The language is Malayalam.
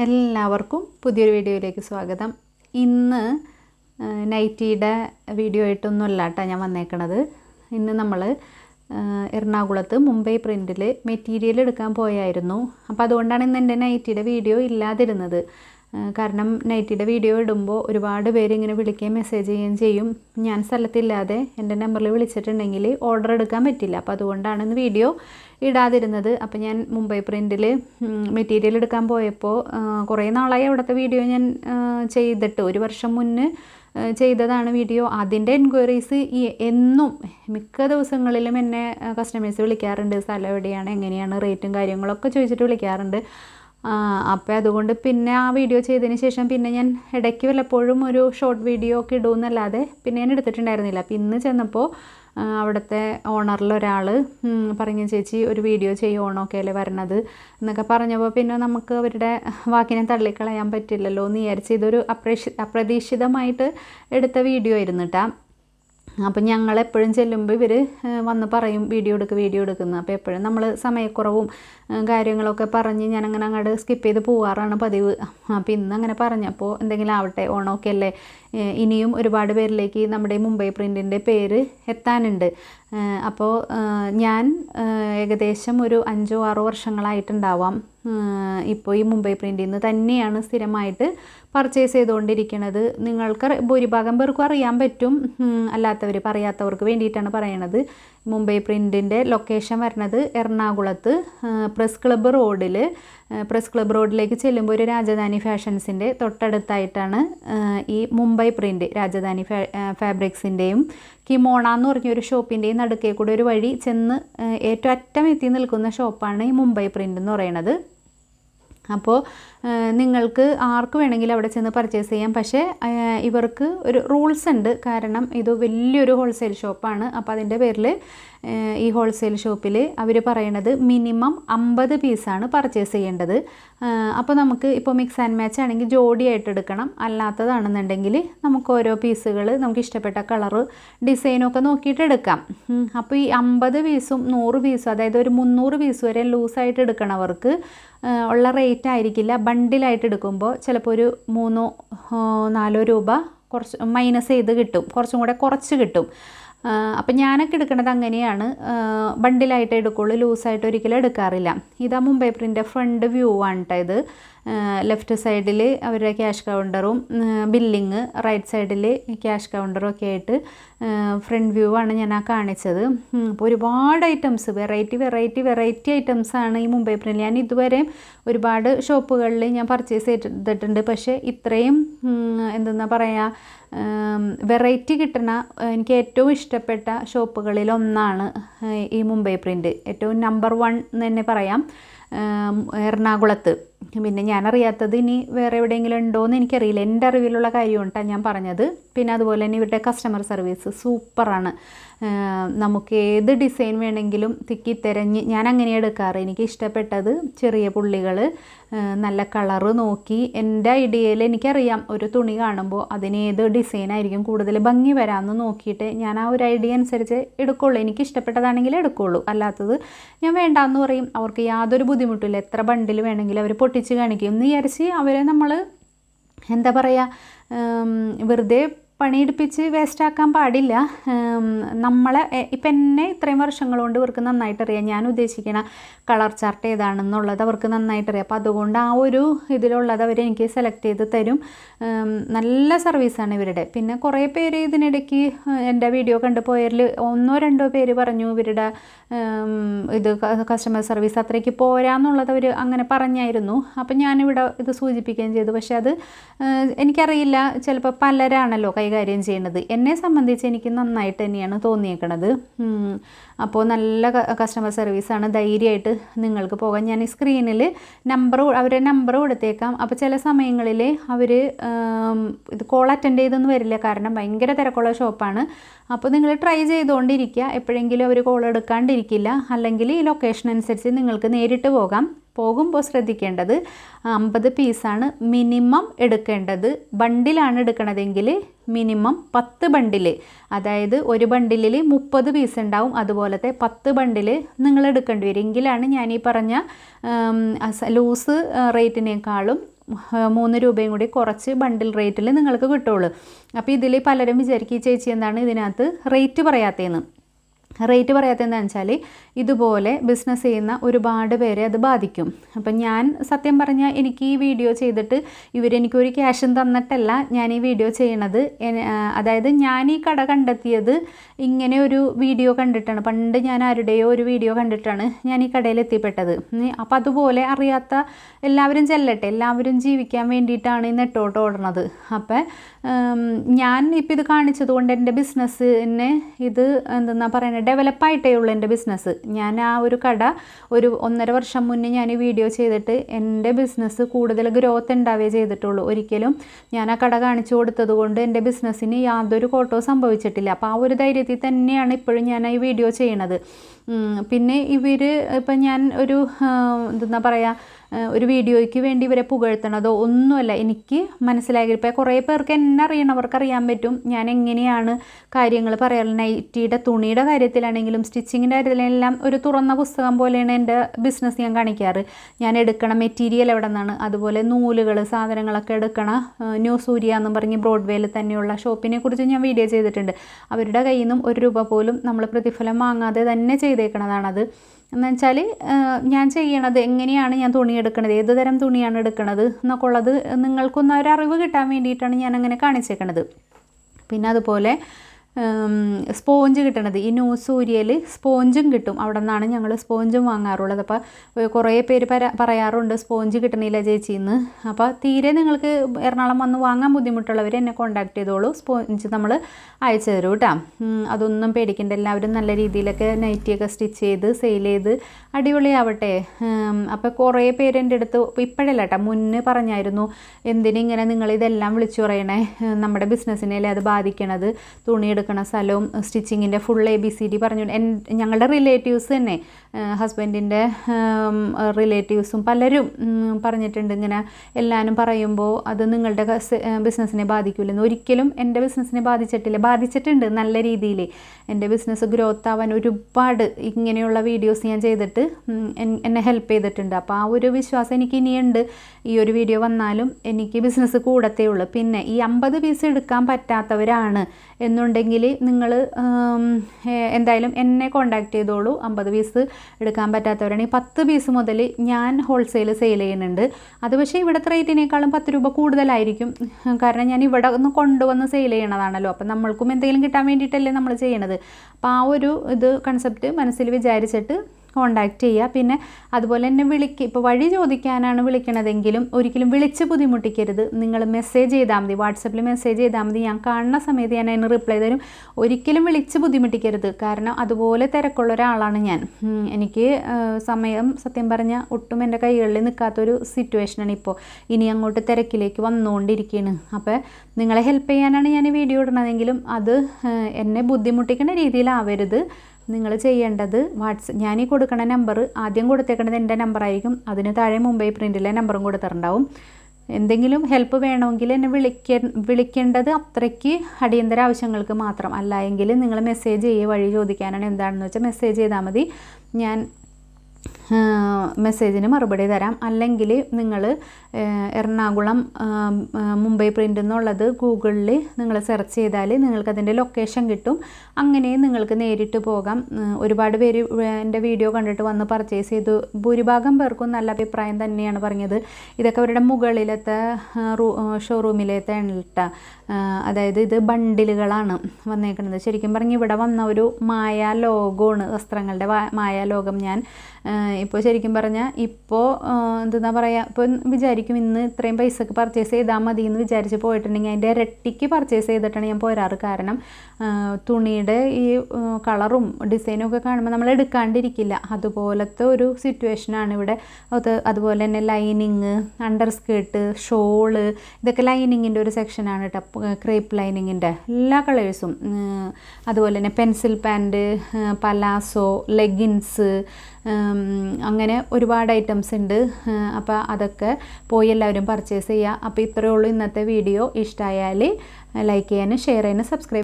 എല്ലാവർക്കും പുതിയൊരു വീഡിയോയിലേക്ക് സ്വാഗതം. ഇന്ന് നൈറ്റിയുടെ വീഡിയോ ആയിട്ടൊന്നും അല്ല കേട്ടോ ഞാൻ വന്നേക്കണത്. ഇന്ന് നമ്മൾ എറണാകുളത്ത് മുംബൈ പ്രിന്റിൽ മെറ്റീരിയൽ എടുക്കാൻ പോയായിരുന്നു. അപ്പോൾ അതുകൊണ്ടാണ് ഇന്ന് എന്റെ നൈറ്റിയുടെ വീഡിയോ ഇല്ലാതിരുന്നത്. കാരണം നൈറ്റിയുടെ വീഡിയോ ഇടുമ്പോൾ ഒരുപാട് പേര് ഇങ്ങനെ വിളിക്കുകയും മെസ്സേജ് ചെയ്യുകയും ചെയ്യും. ഞാൻ സ്ഥലത്തില്ലാതെ എന്റെ നമ്പറിൽ വിളിച്ചിട്ടുണ്ടെങ്കിൽ ഓർഡർ എടുക്കാൻ പറ്റില്ല. അപ്പോൾ അതുകൊണ്ടാണ് ഇന്ന് വീഡിയോ ഇടാതിരുന്നത്. അപ്പോൾ ഞാൻ മുംബൈ പ്രിന്റിൽ മെറ്റീരിയൽ എടുക്കാൻ പോയപ്പോൾ കുറേ നാളായി അവിടുത്തെ വീഡിയോ ഞാൻ ചെയ്തിട്ട്. ഒരു വർഷം മുന്നേ ചെയ്തതാണ് വീഡിയോ. അതിന്റെ എൻക്വയറീസ് എന്നും മിക്ക ദിവസങ്ങളിലും എന്നെ കസ്റ്റമേഴ്സ് വിളിക്കാറുണ്ട്. സ്ഥലം എവിടെയാണ് എങ്ങനെയാണ് റേറ്റും കാര്യങ്ങളൊക്കെ ചോദിച്ചിട്ട് വിളിക്കാറുണ്ട്. അപ്പോൾ അതുകൊണ്ട് പിന്നെ ആ വീഡിയോ ചെയ്തതിന് ശേഷം പിന്നെ ഞാൻ ഇടയ്ക്ക് വല്ലപ്പോഴും ഒരു ഷോർട്ട് വീഡിയോ ഒക്കെ ഇടുമെന്നല്ലാതെ പിന്നെ ഞാൻ എടുത്തിട്ടുണ്ടായിരുന്നില്ല. അപ്പോൾ ഇന്ന് ചെന്നപ്പോൾ അവിടുത്തെ ഓണറിലൊരാൾ പറഞ്ഞു ചേച്ചി ഒരു വീഡിയോ ചെയ്യുവാണോക്കെ അല്ലേ വരണത്? എന്നൊക്കെ പറഞ്ഞപ്പോൾ പിന്നെ നമുക്ക് അവരുടെ വാക്കിനെ തള്ളിക്കളയാൻ പറ്റില്ലല്ലോ എന്ന് വിചാരിച്ച് ഇതൊരു അപ്രേഷി അപ്രതീക്ഷിതമായിട്ട് എടുത്ത വീഡിയോ ആയിരുന്നു അപ്പം ഞങ്ങൾ എപ്പോഴും ചെല്ലുമ്പോൾ ഇവർ വന്ന് പറയും വീഡിയോ എടുക്കുക വീഡിയോ എടുക്കുന്നു അപ്പോൾ എപ്പോഴും നമ്മൾ സമയക്കുറവും കാര്യങ്ങളൊക്കെ പറഞ്ഞ് ഞാനങ്ങനെ അങ്ങോട്ട് സ്കിപ്പ് ചെയ്ത് പോവാറാണ് പതിവ്. അപ്പോൾ ഇന്ന് അങ്ങനെ പറഞ്ഞപ്പോൾ എന്തെങ്കിലും ആവട്ടെ ഓണമൊക്കെ അല്ലേ? ഇനിയും ഒരുപാട് പേരിലേക്ക് നമ്മുടെ മുംബൈ പ്രിന്റിന്റെ പേര് എത്താനുണ്ട്. അപ്പോൾ ഞാൻ ഏകദേശം ഒരു അഞ്ചോ ആറോ വർഷങ്ങളായിട്ടുണ്ടാവാം. ഇപ്പോൾ ഈ മുംബൈ പ്രിന്റിൽ നിന്ന് തന്നെയാണ് സ്ഥിരമായിട്ട് പർച്ചേസ് ചെയ്തുകൊണ്ടിരിക്കുന്നത് നിങ്ങൾക്ക് ഭൂരിഭാഗം പേർക്കും അറിയാൻ പറ്റും. അല്ലാത്തവർ പറയാത്തവർക്ക് വേണ്ടിയിട്ടാണ് പറയണത്. മുംബൈ പ്രിന്റിന്റെ ലൊക്കേഷൻ വരുന്നത് എറണാകുളത്ത് പ്രസ് ക്ലബ്ബ് റോഡിൽ പ്രസ് ക്ലബ്ബ് റോഡിലേക്ക് ചെല്ലുമ്പോൾ ഒരു രാജധാനി ഫാഷൻസിന്റെ തൊട്ടടുത്തായിട്ടാണ് ഈ മുംബൈ പ്രിന്റ് രാജധാനി ഫാ ഫാബ്രിക്സിന്റെയും കിമോണ എന്ന് പറഞ്ഞൊരു ഷോപ്പിന്റെയും നടുക്കേ കൂടെ ഒരു വഴി ചെന്ന് ഏറ്റവും അറ്റം എത്തി നിൽക്കുന്ന ഷോപ്പാണ് ഈ മുംബൈ പ്രിന്റ് എന്ന് പറയുന്നത്. അപ്പോൾ നിങ്ങൾക്ക് ആർക്ക് വേണമെങ്കിലും അവിടെ ചെന്ന് പർച്ചേസ് ചെയ്യാം. പക്ഷേ ഇവർക്ക് ഒരു റൂൾസ് ഉണ്ട്. കാരണം ഇത് വലിയൊരു ഹോൾസെയിൽ ഷോപ്പാണ് അപ്പോൾ അതിന്റെ പേരിൽ ഈ ഹോൾസെയിൽ ഷോപ്പിൽ അവർ പറയണത് മിനിമം അമ്പത് പീസാണ് പർച്ചേസ് ചെയ്യേണ്ടത്. അപ്പോൾ നമുക്ക് ഇപ്പോൾ മിക്സ് ആൻഡ് മാച്ച് ആണെങ്കിൽ ജോഡിയായിട്ട് എടുക്കണം. അല്ലാത്തതാണെന്നുണ്ടെങ്കിൽ നമുക്ക് ഓരോ പീസുകൾ നമുക്ക് ഇഷ്ടപ്പെട്ട കളറ് ഡിസൈനൊക്കെ നോക്കിയിട്ട് എടുക്കാം. അപ്പോൾ ഈ അമ്പത് പീസും നൂറ് പീസും അതായത് ഒരു മുന്നൂറ് പീസ് വരെ ലൂസായിട്ട് എടുക്കണവർക്ക് ഉള്ള റേറ്റ് ആയിരിക്കില്ല. ബണ്ടിലായിട്ട് എടുക്കുമ്പോൾ ചിലപ്പോൾ ഒരു മൂന്നോ നാലോ രൂപ കുറച്ച് മൈനസ് ചെയ്ത് കിട്ടും. കുറച്ചും കൂടെ കുറച്ച് കിട്ടും. അപ്പം ഞാനൊക്കെ എടുക്കുന്നത് അങ്ങനെയാണ്. ബണ്ടിലായിട്ട് എടുക്കുള്ളൂ. ലൂസായിട്ട് ഒരിക്കലും എടുക്കാറില്ല. ഇതാ മുംബൈ പ്രിന്റെ ഫ്രണ്ട് വ്യൂ ആണ് കേട്ടോ ഇത്. ലെഫ്റ്റ് സൈഡിൽ അവരുടെ ക്യാഷ് കൗണ്ടറും ബില്ലിങ് റൈറ്റ് സൈഡിൽ ക്യാഷ് കൗണ്ടറും ഒക്കെ ആയിട്ട് ഫ്രണ്ട് വ്യൂ ആണ് ഞാൻ ആ കാണിച്ചത്. അപ്പോൾ ഒരുപാട് items variety variety variety items ആണ് ഈ മുംബൈ പ്രിന്റ് ഞാൻ ഇതുവരെ ഒരുപാട് ഷോപ്പുകളിൽ ഞാൻ പർച്ചേസ് ചെയ്തിട്ടുണ്ട്. പക്ഷേ ഇത്രയും എന്തെന്നാ പറയുക വെറൈറ്റി കിട്ടുന്ന എനിക്ക് ഏറ്റവും ഇഷ്ടപ്പെട്ട ഷോപ്പുകളിൽ ഒന്നാണ് ഈ മുംബൈ പ്രിന്റ് ഏറ്റവും നമ്പർ വൺ എന്ന് തന്നെ പറയാം. എറണാകുളത്ത്. പിന്നെ ഞാനറിയാത്തത് ഇനി വേറെ എവിടെയെങ്കിലും ഉണ്ടോ എന്ന് എനിക്കറിയില്ല. എന്റെ അറിവിലുള്ള കാര്യമുണ്ടാണ് ഞാൻ പറഞ്ഞത്. പിന്നെ അതുപോലെ തന്നെ ഇവരുടെ കസ്റ്റമർ സർവീസ് സൂപ്പറാണ് നമുക്ക് ഏത് ഡിസൈൻ വേണമെങ്കിലും തിക്കി തിരഞ്ഞ് ഞാൻ അങ്ങനെ എടുക്കാറ്. എനിക്ക് ഇഷ്ടപ്പെട്ടത് ചെറിയ പുള്ളികൾ നല്ല കളറ് നോക്കി. എന്റെ ഐഡിയയിൽ എനിക്കറിയാം ഒരു തുണി കാണുമ്പോൾ അതിന് ഏത് ഡിസൈനായിരിക്കും കൂടുതൽ ഭംഗി വരാമെന്ന് നോക്കിയിട്ട് ഞാൻ ആ ഒരു ഐഡിയ അനുസരിച്ച് എടുക്കുള്ളൂ. എനിക്ക് ഇഷ്ടപ്പെട്ടതാണെങ്കിൽ എടുക്കുള്ളൂ. അല്ലാത്തത് ഞാൻ വേണ്ടാന്ന് പറയും. അവർക്ക് യാതൊരു ബുദ്ധിമുട്ടില്ല. എത്ര ബണ്ടിൽ വേണമെങ്കിലും അവർ പൊട്ടിച്ച് കാണിക്കും. എന്ന് വിചാരിച്ച് അവരെ നമ്മൾ എന്താ പറയുക വെറുതെ പണിയെടുപ്പിച്ച് വേസ്റ്റാക്കാൻ പാടില്ല. നമ്മളെ ഇപ്പം എന്നെ ഇത്രയും വർഷങ്ങൾ കൊണ്ട് ഇവർക്ക് നന്നായിട്ട് അറിയാം ഞാൻ ഉദ്ദേശിക്കണ കളർ ചാർട്ട് ഏതാണെന്നുള്ളത് അവർക്ക് നന്നായിട്ട് അറിയാം അപ്പോൾ അതുകൊണ്ട് ആ ഒരു ഇതിലുള്ളത് അവർ എനിക്ക് സെലക്ട് ചെയ്ത് തരും. നല്ല സർവീസാണ് ഇവരുടെ. പിന്നെ കുറേ പേര് ഇതിനിടയ്ക്ക് എന്റെ വീഡിയോ കണ്ടു പോയതിൽ ഒന്നോ രണ്ടോ പേര് പറഞ്ഞു ഇവരുടെ ഇത് കസ്റ്റമർ സർവീസ് അത്രയ്ക്ക് പോരാന്നുള്ളത് അവർ അങ്ങനെ പറഞ്ഞായിരുന്നു. അപ്പം ഞാനിവിടെ ഇത് സൂചിപ്പിക്കുകയും ചെയ്തു. പക്ഷേ അത് എനിക്കറിയില്ല. ചിലപ്പോൾ പലരാണല്ലോ കൈകാര്യം ചെയ്യുന്നത് എന്നെ സംബന്ധിച്ച് എനിക്ക് നന്നായിട്ട് തന്നെയാണ് തോന്നിയേക്കണത്. അപ്പോൾ നല്ല കസ്റ്റമർ സർവീസാണ് ധൈര്യമായിട്ട് നിങ്ങൾക്ക് പോകാം ഞാൻ ഈ സ്ക്രീനിൽ നമ്പർ അവരെ നമ്പർ കൊടുത്തേക്കാം. അപ്പോൾ ചില സമയങ്ങളിൽ അവർ ഇത് കോൾ അറ്റൻഡ് ചെയ്തൊന്നും വരില്ല. കാരണം ഭയങ്കര തിരക്കുള്ള ഷോപ്പാണ്. അപ്പോൾ നിങ്ങൾ ട്രൈ ചെയ്തുകൊണ്ടിരിക്കുക എപ്പോഴെങ്കിലും അവർ കോൾ എടുക്കാണ്ടിരിക്കില്ല. അല്ലെങ്കിൽ ഈ ലൊക്കേഷൻ അനുസരിച്ച് നിങ്ങൾക്ക് നേരിട്ട് പോകാം. പോകുമ്പോൾ ശ്രദ്ധിക്കേണ്ടത് അമ്പത് പീസാണ് മിനിമം എടുക്കേണ്ടത്. ബണ്ടിലാണ് എടുക്കണതെങ്കിൽ മിനിമം പത്ത് ബണ്ടിൽ അതായത് ഒരു ബണ്ടിലിൽ മുപ്പത് പീസ് ഉണ്ടാവും. അതുപോലത്തെ പത്ത് ബണ്ടിൽ നിങ്ങൾ എടുക്കേണ്ടി വരും. എങ്കിലാണ് ഞാൻ ഈ പറഞ്ഞ ലൂസ് റേറ്റിനേക്കാളും മൂന്ന് രൂപയും കൂടി കുറച്ച് ബണ്ടിൽ റേറ്റിൽ നിങ്ങൾക്ക് കിട്ടുള്ളൂ. അപ്പോൾ ഇതിൽ പലരും വിചാരിക്കും ചേച്ചി എന്താണ് ഇതിനകത്ത് റേറ്റ് പറയാത്തതെന്ന് റേറ്റ് പറയാത്ത എന്താണെന്ന് വെച്ചാൽ ഇതുപോലെ ബിസിനസ് ചെയ്യുന്ന ഒരുപാട് പേരെ അത് ബാധിക്കും. അപ്പം ഞാൻ സത്യം പറഞ്ഞാൽ എനിക്ക് ഈ വീഡിയോ ചെയ്തിട്ട് ഇവരെനിക്കൊരു ക്യാഷും തന്നിട്ടല്ല ഞാൻ ഈ വീഡിയോ ചെയ്യണത്. അതായത് ഞാൻ ഈ കട കണ്ടെത്തിയത് ഇങ്ങനെ ഒരു വീഡിയോ കണ്ടിട്ടാണ്. പണ്ട് ഞാൻ ആരുടെയോ ഒരു വീഡിയോ കണ്ടിട്ടാണ് ഞാൻ ഈ കടയിൽ എത്തിപ്പെട്ടത്. അപ്പം അതുപോലെ അറിയാത്ത എല്ലാവരും ചെല്ലട്ടെ എല്ലാവരും ജീവിക്കാൻ വേണ്ടിയിട്ടാണ് ഈ നെട്ടോട്ട് ഓടണത് അപ്പം ഞാൻ ഇപ്പം ഇത് കാണിച്ചതുകൊണ്ട് എന്റെ ബിസിനസ്സിനെ ഇത് എന്തെന്നാ പറയുന്നത് ഡെവലപ്പായിട്ടേ ഉള്ളൂ എന്റെ ബിസിനസ് ഞാൻ ആ ഒരു കട ഒരു ഒന്നര വർഷം മുന്നേ ഞാൻ വീഡിയോ ചെയ്തിട്ട് എന്റെ ബിസിനസ് കൂടുതൽ ഗ്രോത്ത് ഉണ്ടാവേ ചെയ്തിട്ടുള്ളൂ. ഒരിക്കലും ഞാൻ ആ കട കാണിച്ചു കൊടുത്തത് കൊണ്ട് എന്റെ ബിസിനസ്സിന് യാതൊരു കോട്ടവും സംഭവിച്ചിട്ടില്ല. അപ്പോൾ ആ ഒരു ധൈര്യത്തിൽ തന്നെയാണ് ഇപ്പോഴും ഞാൻ ഈ വീഡിയോ ചെയ്യണത്. പിന്നെ ഇവർ ഇപ്പം ഞാൻ ഒരു എന്താ പറയുക ഒരു വീഡിയോയ്ക്ക് വേണ്ടി ഇവരെ പുകഴ്ത്തണതോ ഒന്നുമല്ല എനിക്ക് മനസ്സിലായി. ഇപ്പോൾ കുറേ പേർക്ക് എന്നെ അറിയണവർക്ക് അറിയാൻ പറ്റും ഞാൻ എങ്ങനെയാണ് കാര്യങ്ങൾ പറയാറ് നൈറ്റിയുടെ തുണിയുടെ കാര്യത്തിലാണെങ്കിലും സ്റ്റിച്ചിങ്ങിന്റെ കാര്യത്തിലെല്ലാം ഒരു തുറന്ന പുസ്തകം പോലെയാണ് എന്റെ ബിസിനസ് ഞാൻ കാണിക്കാറ്. ഞാൻ എടുക്കണ മെറ്റീരിയൽ എവിടെ നിന്നാണ്? അതുപോലെ നൂലുകൾ സാധനങ്ങളൊക്കെ എടുക്കണ ന്യൂ സൂര്യ എന്നും പറഞ്ഞ് ബ്രോഡ്വേയിൽ തന്നെയുള്ള ഷോപ്പിനെ കുറിച്ച് ഞാൻ വീഡിയോ ചെയ്തിട്ടുണ്ട്. അവരുടെ കയ്യിൽ നിന്നും ഒരു രൂപ പോലും നമ്മൾ പ്രതിഫലം വാങ്ങാതെ തന്നെ ചെയ്തേക്കണതാണത്. എന്ന് വെച്ചാൽ ഞാൻ ചെയ്യണത് എങ്ങനെയാണ് ഞാൻ തുണി എടുക്കണത്? ഏത് തരം തുണിയാണ് എടുക്കണത്? എന്നൊക്കെ ഉള്ളത് നിങ്ങൾക്കൊന്ന് ഒരു അറിവ് കിട്ടാൻ വേണ്ടിയിട്ടാണ് ഞാൻ അങ്ങനെ കാണിച്ചേക്കണത്. പിന്നെ അതുപോലെ സ്പോഞ്ച് കിട്ടണത്. ഈ ന്യൂ സൂര്യയിൽ സ്പോഞ്ചും കിട്ടും. അവിടെ നിന്നാണ് ഞങ്ങൾ സ്പോഞ്ചും വാങ്ങാറുള്ളത്. അപ്പോൾ കുറേ പേര് പറയാറുണ്ട് സ്പോഞ്ച് കിട്ടണില്ല ചേച്ചിന്ന് അപ്പോൾ തീരെ നിങ്ങൾക്ക് എറണാകുളം വന്ന് വാങ്ങാൻ ബുദ്ധിമുട്ടുള്ളവർ എന്നെ കോൺടാക്ട് ചെയ്തോളൂ. സ്പോഞ്ച് നമ്മൾ അയച്ചു തരും കേട്ടോ. അതൊന്നും പേടിക്കണ്ട. എല്ലാവരും നല്ല രീതിയിലൊക്കെ നൈറ്റിയൊക്കെ സ്റ്റിച്ച് ചെയ്ത് സെയിൽ ചെയ്ത് അടിപൊളിയാവട്ടെ. അപ്പോൾ കുറേ പേര് എന്റെ അടുത്ത് ഇപ്പോഴല്ല കേട്ടോ മുന്നേ പറഞ്ഞായിരുന്നു എന്തിനിങ്ങനെ നിങ്ങൾ ഇതെല്ലാം വിളിച്ചു പറയണേ? നമ്മുടെ ബിസിനസ്സിനെയല്ലേ അത് ബാധിക്കണത്? തുണി എടുക്കണ സ്ഥലവും സ്റ്റിച്ചിങ്ങിന്റെ full A B C D പറഞ്ഞു ഞങ്ങളുടെ റിലേറ്റീവ്സ് തന്നെ ഹസ്ബൻഡിന്റെ റിലേറ്റീവ്സും പലരും പറഞ്ഞിട്ടുണ്ട് ഇങ്ങനെ എല്ലാവരും പറയുമ്പോൾ അത് നിങ്ങളുടെ ബിസിനസ്സിനെ ബാധിക്കില്ലെന്ന് ഒരിക്കലും എന്റെ ബിസിനസ്സിനെ ബാധിച്ചിട്ടില്ല. ബാധിച്ചിട്ടുണ്ട് നല്ല രീതിയിൽ എന്റെ ബിസിനസ് ഗ്രോത്ത് ആവാൻ ഒരുപാട് ഇങ്ങനെയുള്ള വീഡിയോസ് ഞാൻ ചെയ്തിട്ട് എന്നെ ഹെൽപ്പ് ചെയ്തിട്ടുണ്ട്. അപ്പോൾ ആ ഒരു വിശ്വാസം എനിക്ക് ഇനിയുണ്ട്. ഈ ഒരു വീഡിയോ വന്നാലും എനിക്ക് ബിസിനസ് കൂടത്തേ ഉള്ളൂ. പിന്നെ ഈ അമ്പത് പീസ് എടുക്കാൻ പറ്റാത്തവരാണ് എന്നുണ്ടെങ്കിൽ നിങ്ങൾ എന്തായാലും എന്നെ കോണ്ടാക്ട് ചെയ്തോളൂ. അമ്പത് പീസ് എടുക്കാൻ പറ്റാത്തവരാണ്. ഈ പത്ത് പീസ് മുതൽ ഞാൻ ഹോൾസെയിൽ സെയിൽ ചെയ്യുന്നുണ്ട്. അത് പക്ഷേ ഇവിടുത്തെ റേറ്റിനേക്കാളും പത്ത് രൂപ കൂടുതലായിരിക്കും. കാരണം ഞാൻ ഇവിടെ ഒന്ന് കൊണ്ടുവന്ന് സെയിൽ ചെയ്യണതാണല്ലോ. അപ്പം നമ്മൾക്കും എന്തെങ്കിലും കിട്ടാൻ വേണ്ടിയിട്ടല്ലേ നമ്മൾ ചെയ്യണത്. അപ്പോൾ ആ ഒരു ഇത് കൺസെപ്റ്റ് മനസ്സിൽ വിചാരിച്ചിട്ട് കോണ്ടാക്ട് ചെയ്യുക. പിന്നെ അതുപോലെ തന്നെ വിളിക്കുക ഇപ്പോൾ വഴി ചോദിക്കാനാണ് വിളിക്കണതെങ്കിലും ഒരിക്കലും വിളിച്ച് ബുദ്ധിമുട്ടിക്കരുത്. നിങ്ങൾ മെസ്സേജ് ചെയ്താൽ മതി. വാട്സപ്പിൽ മെസ്സേജ് ചെയ്താൽ മതി. ഞാൻ കാണുന്ന സമയത്ത് ഞാൻ അതിന് റിപ്ലൈ തരും. ഒരിക്കലും വിളിച്ച് ബുദ്ധിമുട്ടിക്കരുത്. കാരണം അതുപോലെ തിരക്കുള്ള ഒരാളാണ് ഞാൻ. എനിക്ക് സമയം സത്യം പറഞ്ഞാൽ ഒട്ടും എന്റെ കൈകളിൽ നിൽക്കാത്തൊരു സിറ്റുവേഷനാണ് ഇപ്പോൾ ഇനി അങ്ങോട്ട് തിരക്കിലേക്ക് വന്നുകൊണ്ടിരിക്കുകയാണ് അപ്പോൾ നിങ്ങളെ ഹെൽപ്പ് ചെയ്യാനാണ് ഞാൻ ഈ വീഡിയോ ഇടണതെങ്കിലും അത് എന്നെ ബുദ്ധിമുട്ടിക്കുന്ന രീതിയിലാവരുത്. നിങ്ങൾ ചെയ്യേണ്ടത് വാട്സ് ഞാൻ ഈ കൊടുക്കുന്ന നമ്പർ ആദ്യം കൊടുത്തേക്കുന്നത് എന്റെ നമ്പറായിരിക്കും അതിന് താഴെ മുംബൈ പ്രിന്റിലെ നമ്പറും കൊടുത്തിട്ടുണ്ടാവും. എന്തെങ്കിലും ഹെൽപ്പ് വേണമെങ്കിൽ എന്നെ വിളിക്ക വിളിക്കേണ്ടത് അത്രയ്ക്ക് അടിയന്തര ആവശ്യങ്ങൾക്ക് മാത്രം അല്ല. എങ്കിൽ നിങ്ങൾ മെസ്സേജ് ചെയ്യുക വഴി ചോദിക്കാനാണ് എന്താണെന്ന് വെച്ചാൽ മെസ്സേജ് ചെയ്താൽ മതി. ഞാൻ മെസ്സേജിന് മറുപടി തരാം. അല്ലെങ്കിൽ നിങ്ങൾ എറണാകുളം മുംബൈ പ്രിന്റ് എന്നുള്ളത് ഗൂഗിളിൽ നിങ്ങൾ സെർച്ച് ചെയ്താൽ നിങ്ങൾക്ക് അതിന്റെ ലൊക്കേഷൻ കിട്ടും. അങ്ങനെ നിങ്ങൾക്ക് നേരിട്ട് പോകാം. ഒരുപാട് പേര് എന്റെ വീഡിയോ കണ്ടിട്ട് വന്ന് പർച്ചേസ് ചെയ്തു. ഭൂരിഭാഗം പേർക്കും നല്ല അഭിപ്രായം തന്നെയാണ് പറഞ്ഞത്. ഇതൊക്കെ അവരുടെ മുകളിലത്തെ റൂ- ഷോറൂമിലത്തെ എണ്ണ അതായത് ഇത് ബണ്ടിലുകളാണ് വന്നേക്കുന്നത് ശരിക്കും പറഞ്ഞ് ഇവിടെ വന്ന ഒരു മായാ ലോകമാണ് വസ്ത്രങ്ങളുടെ മായാ ലോകം ഞാൻ ഇപ്പോൾ ശരിക്കും പറഞ്ഞാൽ ഇപ്പോൾ എന്താ പറയുക ഇപ്പോൾ വിചാരിക്കും ഇന്ന് ഇത്രയും പൈസക്ക് പർച്ചേസ് ചെയ്താൽ മതി എന്ന് വിചാരിച്ച് പോയിട്ടുണ്ടെങ്കിൽ അതിന്റെ ഇരട്ടിക്ക് പർച്ചേസ് ചെയ്തിട്ടാണ് ഞാൻ പോരാറ്. കാരണം തുണിയുടെ ഈ കളറും ഡിസൈനും ഒക്കെ കാണുമ്പോൾ നമ്മൾ എടുക്കാണ്ടിരിക്കില്ല. അതുപോലത്തെ ഒരു സിറ്റുവേഷനാണ് ഇവിടെ. അത് അതുപോലെ തന്നെ ലൈനിങ് അണ്ടർ സ്കേർട്ട് ഷോൾ ഇതൊക്കെ ലൈനിങ്ങിന്റെ ഒരു സെക്ഷനാണ് കേട്ടോ ക്രേപ്പ് ലൈനിങ്ങിന്റെ എല്ലാ കളേഴ്സും അതുപോലെ തന്നെ പെൻസിൽ പാന്റ് പലാസോ ലെഗിൻസ് അങ്ങനെ ഒരുപാട് ഐറ്റംസ് ഉണ്ട്. അപ്പോൾ അതൊക്കെ പോയി എല്ലാവരും പർച്ചേസ് ചെയ്യുക അപ്പോൾ ഇത്രയേ ഉള്ളൂ ഇന്നത്തെ വീഡിയോ ഇഷ്ടമായാൽ ലൈക്ക് ചെയ്യാനും ഷെയർ ചെയ്യാനും സബ്സ്ക്രൈബ്